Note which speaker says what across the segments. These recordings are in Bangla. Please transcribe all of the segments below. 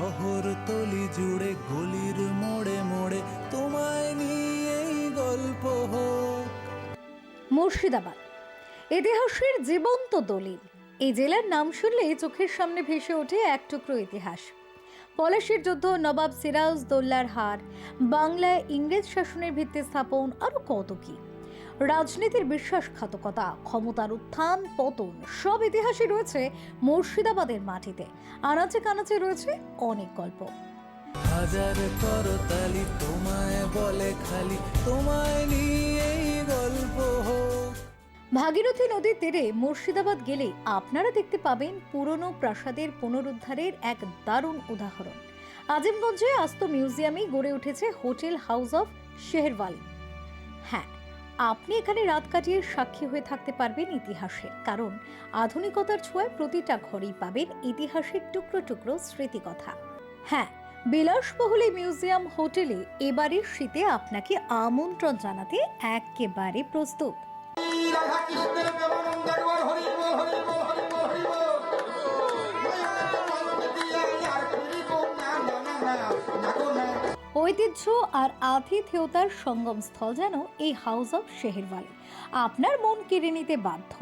Speaker 1: শহর তলি জুড়ে, গলির মোড়ে মোড়ে তোমায় নিয়েই গল্প হোক।
Speaker 2: মুর্শিদাবাদ। ইতিহাসের জীবন্ত দলিল। এই জেলার নাম শুনলে চোখের সামনে ভেসে ওঠে এক টুকরো ইতিহাস। পলাশির যুদ্ধ, নবাব সিরাজ দোল্লার হার বাংলায় ইংরেজ শাসনের ভিত্তি স্থাপন আরও কত কি? রাজনীতির বিশ্বাসঘাতকতা ক্ষমতার উত্থান পতন সব ইতিহাসই রয়েছে মুর্শিদাবাদের মাটিতে। আনাচে কানাচে রয়েছে অনেক গল্প।
Speaker 1: হাজার করতালি তোমায় বলে খালি তোমায় নিয়েই গল্প
Speaker 2: ভাগীরথী নদীর তীরে মুর্শিদাবাদ গেলে আপনারা দেখতে পাবেন পুরনো প্রাসাদের পুনরুদ্ধারের এক দারুণ উদাহরণ। আজিমগঞ্জে আস্ত মিউজিয়ামেই গড়ে উঠেছে হোটেল হাউস অফ শেহরওয়ালি। হ্যাঁ আপনি এখানে রাত কাটিয়ে সাক্ষী হয়ে থাকতে পারবেন ইতিহাসে। কারণ আধুনিকতার ছোঁয়ায় প্রতিটা ঘরেই পাবেন ইতিহাসের টুকরো টুকরো স্মৃতিকথা। হ্যাঁ বিলাসবহুল মিউজিয়াম হোটেলে এবারের শীতে আপনাকে আমন্ত্রণ জানাতে একেবারে প্রস্তুত। ঐতিহ্য আর আতিথেয়তার সঙ্গমস্থল যেন এই হাউস অফ শেহেরওয়ালি আপনার মন কেড়ে নিতে বাধ্য।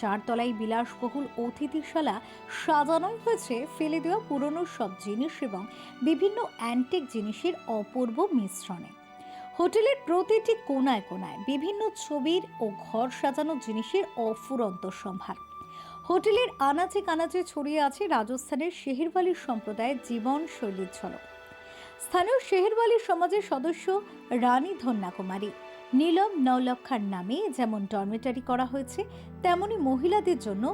Speaker 2: চারতলায় বিলাসবহুল অতিথিশালা সাজানোই হয়েছে ফেলে দেওয়া পুরনো সব জিনিস এবং বিভিন্ন অ্যান্টিক জিনিসের অপূর্ব মিশ্রণে। হোটেলের প্রতিটি কোনায় কোনায় বিভিন্ন ছবির ও ঘর সাজানো জিনিসের অফুরন্ত সম্ভার। হোটেলের আনাচে কানাচে ছড়িয়ে আছে রাজস্থানের শেহেরওয়ালি সম্প্রদায়ের জীবনশৈলীর ঝলক। স্থানীয় শেহেরওয়ালি সমাজের সদস্য রানী ধন্যাকুমারী। নীলম নৌলক্ষার নামে যেমন ডরমেটারি করা হয়েছে, তেমনি মহিলাদের জন্য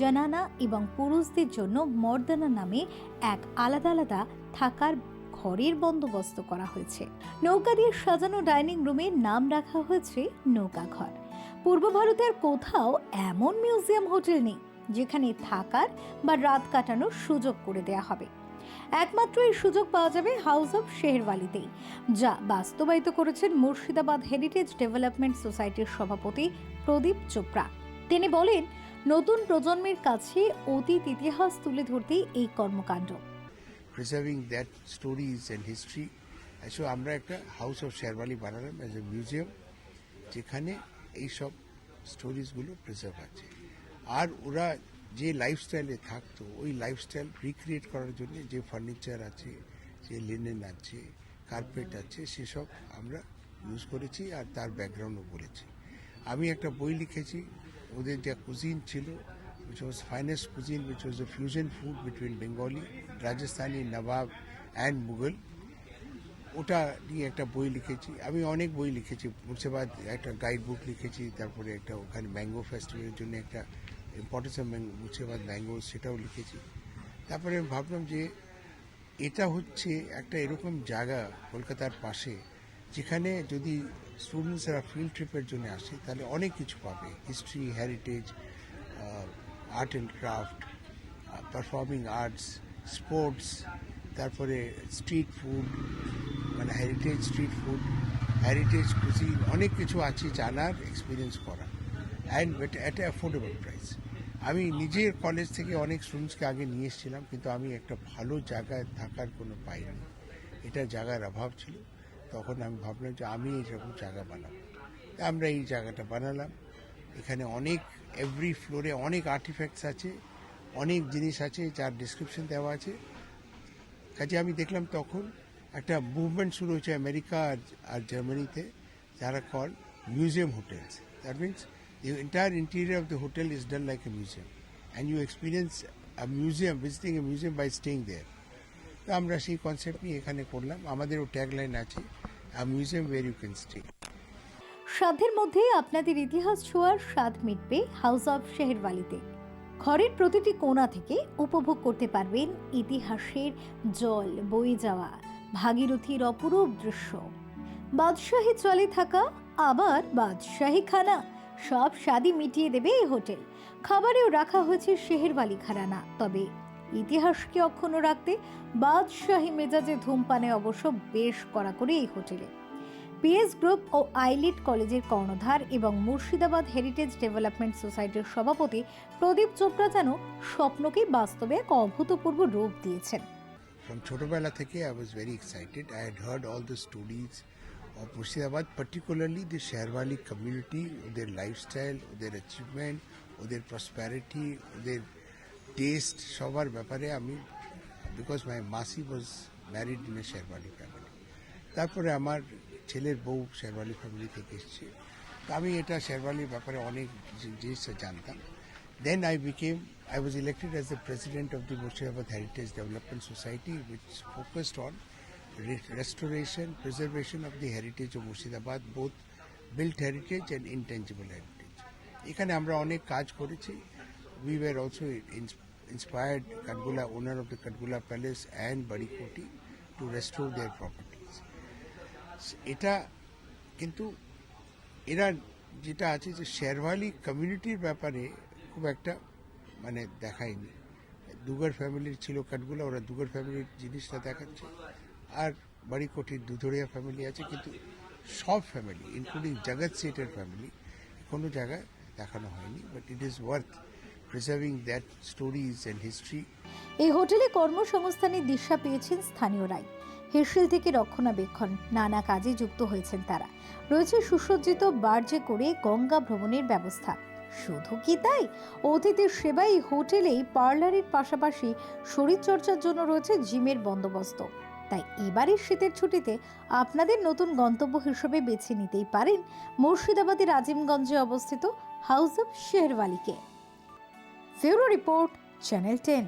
Speaker 2: জানানা এবং পুরুষদের জন্য মর্দানা নামে এক আলাদা আলাদা থাকার ঘরের বন্দোবস্ত করা হয়েছে। নৌকা দিয়ে সাজানো ডাইনিং রুমে নাম রাখা হয়েছে নৌকা ঘর পূর্ব ভারতের কোথাও এমন মিউজিয়াম হোটেল নেই। যেখানে থাকার বা রাত কাটানোর সুযোগ করে দেয়া হবে। একমাত্র এই সুযোগ পাওয়া যাবে হাউস অফ শেহরওয়ালিতেই যা বাস্তবায়িত করেছেন মুর্শিদাবাদ হেরিটেজ ডেভেলপমেন্ট সোসাইটির সভাপতি প্রদীপ চোপড়া। তিনি বলেন, নতুন প্রজন্মের কাছে অতীত ইতিহাস তুলে ধরতেই এই কর্মকাণ্ড।
Speaker 3: Preserving that stories and history so আমরা একটা হাউস অফ শেরওয়ালি বানালাম অ্যাজ এ মিউজিয়াম যেখানে এইসব স্টোরিজগুলো প্রিজার্ভ আছে। আর ওরা যে লাইফস্টাইলে থাকতো ওই লাইফস্টাইল রিক্রিয়েট করার জন্য যে ফার্নিচার আছে যে লিনেন আছে কার্পেট আছে সেসব আমরা ইউজ করেছি আর তার ব্যাকগ্রাউন্ডও বলেছি আমি একটা বই লিখেছি ওদের যা কুজিন ছিল which was finest cuisine, which was a fusion food between Bengali, Rajasthani, Nawab and Mughal. ওটা নিয়ে একটা বই লিখেছি আমি অনেক বই লিখেছি মুর্শিদাবাদ একটা গাইড বুক লিখেছি তারপরে একটা ওখানে ম্যাঙ্গো ফেস্টিভ্যালের জন্য একটা ইম্পর্টেন্স ম্যাঙ্গো, সেটাও লিখেছি। তারপরে আমি ভাবলাম যে এটা হচ্ছে একটা এরকম জায়গা কলকাতার পাশে, যেখানে যদি স্টুডেন্টসরা ফিল্ড ট্রিপের জন্য আসে, তাহলে অনেক কিছু পাবে। History heritage art and craft performing arts sports তারপরে স্ট্রিট ফুড মানে heritage street food heritage cuisine অনেক কিছু আছে জানার এক্সপিরিয়েন্স করা অ্যান্ড অ্যাট অ্যাফোর্ডেবল প্রাইস আমি নিজের কলেজ থেকে অনেক স্টুডেন্টসকে আগে নিয়ে এসেছিলাম, কিন্তু আমি একটা ভালো জায়গায় থাকার কোনো পাইনি। এটা জায়গার অভাব ছিল। তখন আমি ভাবলাম যে আমি এইরকম জায়গা বানাবো। আমরা এই জায়গাটা বানালাম। এখানে অনেক এভরি ফ্লোরে অনেক আর্টিফ্যাক্টস আছে, অনেক জিনিস আছে যার ডিসক্রিপশন দেওয়া আছে। কাজে আমি দেখলাম তখন একটা মুভমেন্ট শুরু হয়েছে আমেরিকা আর জার্মানিতে যারা call museum hotels that means the entire interior of the hotel is done like a museum. And you experience a museum, visiting a museum by staying there. তো আমরা সেই কনসেপ্ট নিয়ে এখানে করলাম। আমাদেরও ট্যাগলাইন আছে a museum where you can stay
Speaker 2: সাধ্যের মধ্যে আপনাদের ইতিহাস ছোঁয়ার স্বাদ মিটবে হাউস অফ শেহেরওয়ালিতে ঘরের প্রতিটি কোণা থেকে উপভোগ করতে পারবেন ইতিহাসের জল বয়ে যাওয়া, ভাগীরথীর অপরূপ দৃশ্য। বাদশাহী চলে থাকা, আবার বাদশাহী খানা সব স্বাদই মিটিয়ে দেবে এই হোটেল। খাবারেও রাখা হয়েছে শেহেরওয়ালি ঘরানা তবে ইতিহাসকে অক্ষুণ্ণ রাখতে বাদশাহী মেজাজে ধূমপানে অবশ্য বেশ করে এই হোটেলে। পিএস গ্রুপ ও আইলিট কলেজের কর্ণধার এবং মুর্শিদাবাদ হেরিটেজ ডেভেলপমেন্ট সোসাইটির সভাপতি প্রদীপ চোপড়া যেন স্বপ্নকে বাস্তবে এক অভূতপূর্ব রূপ দিয়েছেন।
Speaker 3: ছোটবেলা থেকে I was very excited. I had heard all the stories of Murshidabad, particularly the Sherwali community, their lifestyle, their achievement, ওদের prosperity, ওদের taste সবার ব্যাপারে আমি বিকজ মাই মাসি was married in a Sherwali family তারপরে আমার ছেলের বউ শেরওয়ালি ফ্যামিলি থেকে এসছে। আমি এটা শেরওয়ালির ব্যাপারে অনেক জি- জিনিস জানতাম। Then I became I was elected as the president of the Murshidabad heritage development society which focused on restoration, preservation of the heritage of Murshidabad, both built heritage and intangible heritage. এখানে আমরা অনেক কাজ করেছি। We were also inspired Kathgola owner of the Kathgola palace and Barikothi to restore their properties এটা কিন্তু এরা যেটা আছে যে শেরওয়ালি কমিউনিটির ব্যাপারে খুব একটা মানে দেখায়নি। দুগার ফ্যামিলির ছিল কাঠগুলো ওরা দুগার ফ্যামিলির জিনিসটা দেখাচ্ছে। আর বাড়ি বাড়িকোটির দুধরিয়া ফ্যামিলি আছে, কিন্তু সব ফ্যামিলি ইনক্লুডিং জগৎ সেটের ফ্যামিলি কোনো জায়গায় দেখানো হয়নি but it is worth preserving that stories and history
Speaker 2: এই হোটেলে কর্মসংস্থানের দিশা পেয়েছেন স্থানীয়রাই হেসেল থেকে রক্ষণাবেক্ষণ, নানা কাজে যুক্ত হয়েছেন তারা। রয়েছে সুসজ্জিত বার্জে করে গঙ্গা ভ্রমণের ব্যবস্থা। শুধু কি তাই? অতিথির সেবাই হোটেলেই পার্লারের পাশাপাশি শরীরচর্চার জন্য রয়েছে জিমের বন্দোবস্ত। তাই এবারের শীতের ছুটিতে আপনাদের নতুন গন্তব্য হিসেবে বেছে নিতেই পারেন মুর্শিদাবাদের রাজিমগঞ্জে অবস্থিত house of শেরওয়ালিকে। Bureau report, channel ten.